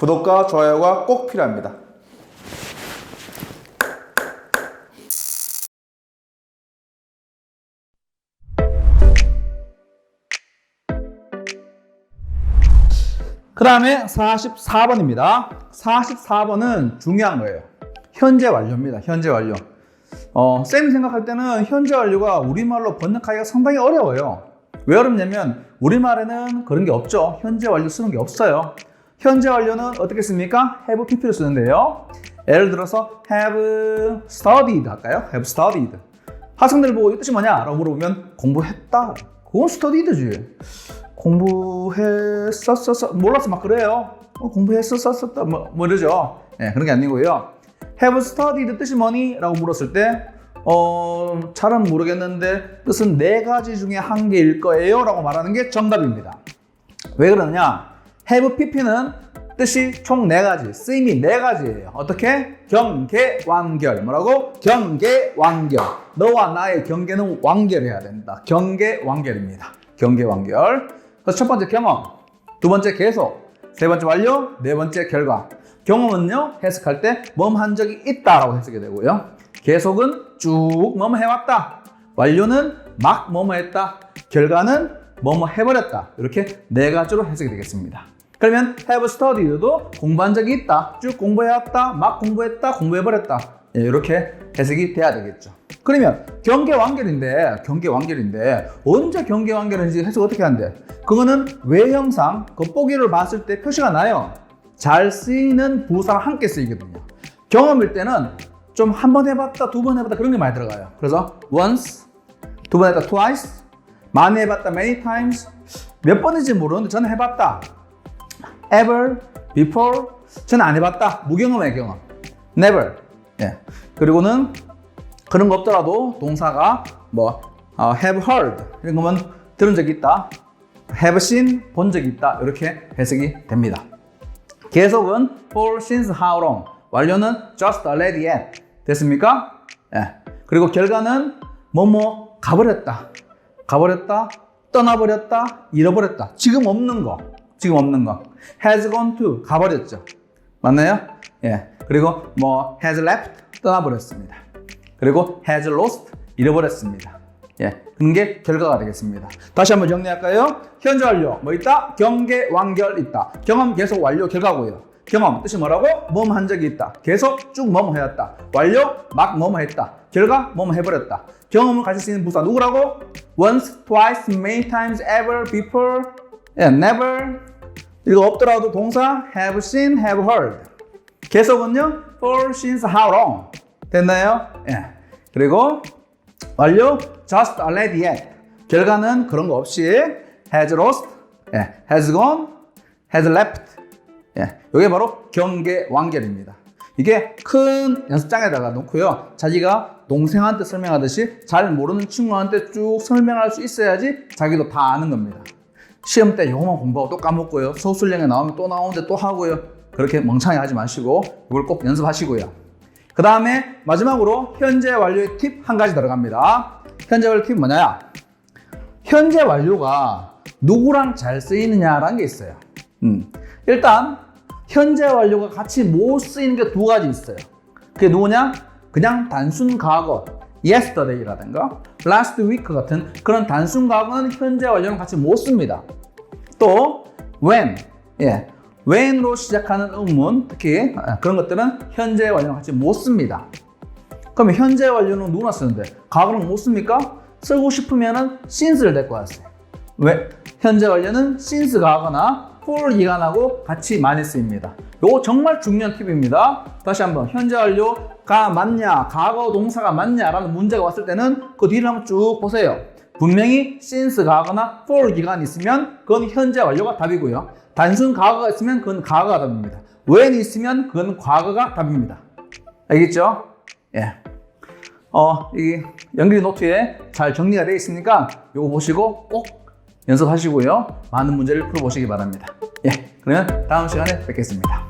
구독과 좋아요가 꼭 필요합니다. 그 다음에 44번입니다. 44번은 중요한 거예요. 현재 완료입니다. 현재 완료. 어, 쌤이 생각할 때는 현재 완료가 우리말로 번역하기가 상당히 어려워요. 왜 어렵냐면 우리말에는 그런 게 없죠. 현재 완료 쓰는 게 없어요. 현재 완료는 어떻게 씁니까? have pp를 쓰는데요. 예를 들어서 have studied 할까요? have studied. 학생들 보고 이 뜻이 뭐냐? 라고 물어보면 공부했다. 그건 studied지. 공부했었었어 몰라서 막 그래요. 어, 공부했었었었다 뭐, 뭐 이러죠. 네, 그런 게 아니고요. have studied 뜻이 뭐니? 라고 물었을 때 어, 잘은 모르겠는데 뜻은 네 가지 중에 한 개일 거예요 라고 말하는 게 정답입니다. 왜 그러느냐? Have pp는 뜻이 총 네 가지, 쓰임이 네 가지예요. 어떻게? 경계, 완결. 뭐라고? 경계, 완결. 너와 나의 경계는 완결해야 된다. 경계, 완결입니다. 경계, 완결. 그래서 첫 번째 경험, 두 번째 계속, 세 번째 완료, 네 번째 결과. 경험은요, 해석할 때 뭐한 적이 있다라고 해석이 되고요. 계속은 쭉 뭐뭐 해왔다. 완료는 막 뭐뭐 했다. 결과는 뭐뭐 해버렸다. 이렇게 네 가지로 해석이 되겠습니다. 그러면 have studied도 공부한 적이 있다. 쭉 공부해왔다. 막 공부했다. 공부해버렸다. 예, 이렇게 해석이 돼야 되겠죠. 그러면 경계 완결인데 경계 완결인데 언제 경계 완결인지 해석 어떻게 하는데? 그거는 외형상 겉보기를 봤을 때 표시가 나요. 잘 쓰이는 부사랑 함께 쓰이거든요. 경험일 때는 좀 한 번 해봤다, 두 번 해봤다 그런 게 많이 들어가요. 그래서 once, 두번 했다, twice, 많이 해봤다, many times, 몇 번인지 모르는데 저는 해봤다. Ever, before, 저는 안 해봤다. 무경험의 경험. never. 예. 그리고는 그런 거 없더라도 동사가 뭐 어, have heard 이런 거면 들은 적이 있다. have seen 본 적이 있다. 이렇게 해석이 됩니다. 계속은 for since how long 완료는 just already at 됐습니까? 예. 그리고 결과는 뭐뭐 가버렸다. 가버렸다. 떠나버렸다. 잃어버렸다. 지금 없는 거. 지금 없는 거. has gone to 가버렸죠. 맞나요? 예. 그리고 뭐 has left 떠나버렸습니다. 그리고 has lost 잃어버렸습니다. 예. 그런 게 결과가 되겠습니다. 다시 한번 정리할까요? 현재 완료 뭐 있다? 경계 완결 있다. 경험 계속 완료 결과고요. 경험 뜻이 뭐라고? 뭐뭐 한 적이 있다. 계속 쭉 뭐뭐 해왔다. 완료 막 뭐뭐 했다. 결과 뭐뭐 해버렸다. 경험을 가질 수 있는 부사 누구라고? once, twice, many times, ever, before, 예, never. 이거 없더라도 동사 have seen, have heard. 계속은요 for since how long 됐나요? 예. 그리고 완료 just already yet. 결과는 그런 거 없이 has lost, 예. has gone, has left. 예. 이게 바로 경계 완결입니다. 이게 큰 연습장에다가 놓고요. 자기가 동생한테 설명하듯이 잘 모르는 친구한테 쭉 설명할 수 있어야지 자기도 다 아는 겁니다. 시험 때 영어만 공부하고 또 까먹고요. 소술령에 나오면 또 나오는데 또 하고요. 그렇게 멍청이 하지 마시고 이걸 꼭 연습하시고요. 그 다음에 마지막으로 현재 완료의 팁 한 가지 들어갑니다. 현재 완료 팁 뭐냐? 현재 완료가 누구랑 잘 쓰이느냐라는 게 있어요. 음. 일단 현재 완료가 같이 못 쓰이는 게 두 가지 있어요. 그게 누구냐? 그냥 단순 과거, yesterday라든가 last week 같은 그런 단순 과거는 현재 완료랑 같이 못 씁니다. 또 when, 예, when으로 시작하는 의문, 특히 그런 것들은 현재 완료랑 같이 못 씁니다. 그러면 현재 완료는 누구나 쓰는데 과거는 못 씁니까? 쓰고 싶으면은 since를 데리고 왔어요. 왜? 현재 완료는 since 과거나 for 기간하고 같이 많이 쓰입니다. 요거 정말 중요한 팁입니다. 다시 한번 현재 완료 가 맞냐, 과거 동사가 맞냐라는 문제가 왔을 때는 그 뒤를 한번 쭉 보세요. 분명히 since 과거나 for 기간이 있으면 그건 현재 완료가 답이고요. 단순 과거가 있으면 그건 과거가 답입니다. when 있으면 그건 과거가 답입니다. 알겠죠? 예. 어, 이 연기 노트에 잘 정리가 되어 있으니까 이거 보시고 꼭 연습하시고요. 많은 문제를 풀어보시기 바랍니다. 예. 그러면 다음 시간에 뵙겠습니다.